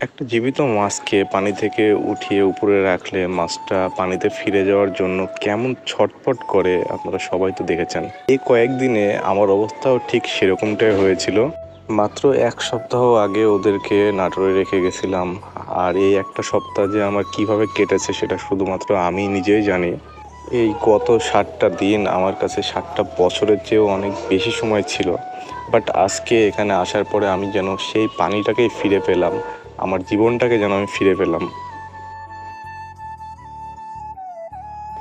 একটা জীবিত মাছকে পানি থেকে উঠিয়ে উপরে রাখলে মাছটা পানিতে ফিরে যাওয়ার জন্য কেমন ছটপট করে আপনারা সবাই তো দেখেছেন। এই কয়েকদিনে আমার অবস্থাও ঠিক সেরকমটাই হয়েছিল। মাত্র এক সপ্তাহ আগে ওদেরকে নাটোরে রেখে গেছিলাম। আর এই একটা সপ্তাহ যে আমার কীভাবে কেটেছে সেটা শুধুমাত্র আমি নিজেই জানি। এই গত ষাটটা দিন আমার কাছে ষাটটা বছরের চেয়েও অনেক বেশি সময় ছিল। বাট আজকে এখানে আসার পরে আমি যেন সেই পানিটাকেই ফিরে পেলাম। আমার জীবনটাকে যেন আমি ফিরে পেলাম।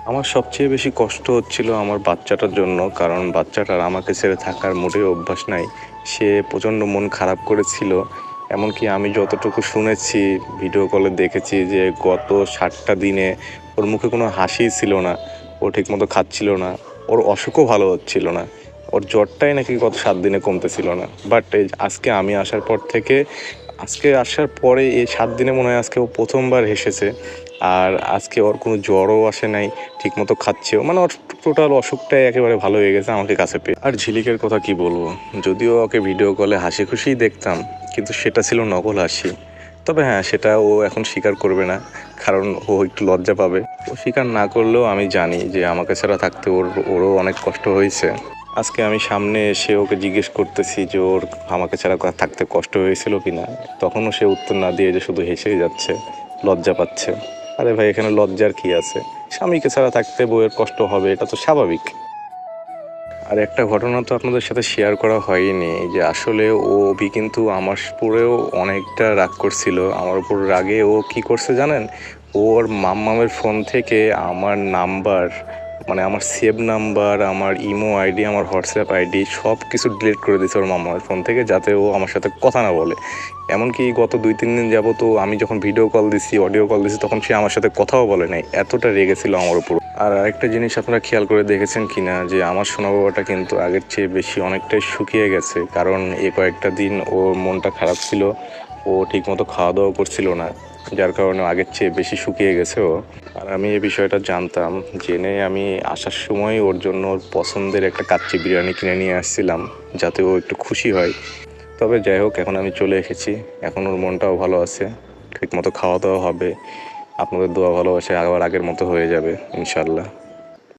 আমার সবচেয়ে বেশি কষ্ট হচ্ছিল আমার বাচ্চাটার জন্য, কারণ বাচ্চাটার আমাকে ছেড়ে থাকার মোটেই অভ্যাস নাই। সে প্রচণ্ড মন খারাপ করেছিল, এমনকি আমি যতটুকু শুনেছি ভিডিও কলে দেখেছি যে গত ষাটটা দিনে ওর মুখে কোনো হাসিই ছিল না। ঠিকমতো খাচ্ছিল না। ওর অসুখও ভালো হচ্ছিল না। ওর জ্বরটাই নাকি গত সাত দিনে কমতেছিল না। বাট আজকে আমি আসার পর থেকে, আজকে আসার পরে এই সাত দিনে মনে হয় আজকে ও প্রথমবার হেসেছে। আর আজকে ওর কোনো জ্বরও আসে নাই, ঠিকমতো খাচ্ছেও। মানে ওর টোটাল অসুখটাই একেবারে ভালো হয়ে গেছে আমাকে কাছে পেয়ে। আর ঝিলিকের কথা কি বলব? যদিও ওকে ভিডিও কলে হাসি খুশিই দেখতাম, কিন্তু সেটা ছিল নকল হাসি। তবে হ্যাঁ সেটা ও এখন স্বীকার করবে না, কারণ ও একটু লজ্জা পাবে। ও স্বীকার না করলেও আমি জানি যে আমাকে ছাড়া থাকতে ওর, ওরও অনেক কষ্ট হয়েছে। আজকে আমি সামনে এসে ওকে জিজ্ঞেস করতেছি যে ওর আমাকে ছাড়া থাকতে কষ্ট হয়েছিল কি না তখনও সে উত্তর না দিয়ে যে শুধু হেসেই যাচ্ছে, লজ্জা পাচ্ছে। আরে ভাই, এখানে লজ্জার কি আছে? স্বামীকে ছাড়া থাকতে বউয়ের কষ্ট হবে, এটা তো স্বাভাবিক। আর একটা ঘটনা তো আপনাদের সাথে শেয়ার করা হয়নি, যে আসলে ও অভি কিন্তু আমার উপরেও অনেকটা রাগ করছিল। আমার উপর রাগে ও কি করছে জানেন? ওর মাম্মামের ফোন থেকে আমার নাম্বার মানে আমার সেভ নাম্বার আমার ইমো আইডি আমার হোয়াটসঅ্যাপ আইডি সব কিছু ডিলিট করে দিয়েছে ওর মাম্মামের ফোন থেকে, যাতে ও আমার সাথে কথা না বলে। এমনকি গত দুই, তিন দিন যাব তো আমি যখন ভিডিও কল দিছি অডিও কল দিছি, তখন সে আমার সাথে কথাও বলে নাই। এতটা রেগেছিল আমার উপর। আর আরেকটা জিনিস আপনারা খেয়াল করে দেখেছেন কিনা, যে আমার সোনা বাবাটা কিন্তু আগের চেয়ে বেশি অনেকটাই শুকিয়ে গেছে। কারণ এ কয়েকটা দিন ওর মনটা খারাপ ছিল, ও ঠিকমতো খাওয়া দাওয়া করছিল না, যার কারণে আগের চেয়ে বেশি শুকিয়ে গেছে ও। আর আমি এই বিষয়টা জানতাম, জেনে আমি আসার সময় ওর জন্য ওর পছন্দের একটা কাচ্চি বিরিয়ানি কিনে নিয়ে আসছিলাম, যাতে ও একটু খুশি হয়। তবে যাই হোক, এখন আমি চলে এসেছি, এখন ওর মনটাও ভালো আছে, ঠিকমতো খাওয়া দাওয়া হবে। আপনাদের দোয়া ভালোবাসে আবার আগের মতো হয়ে যাবে ইনশাল্লাহ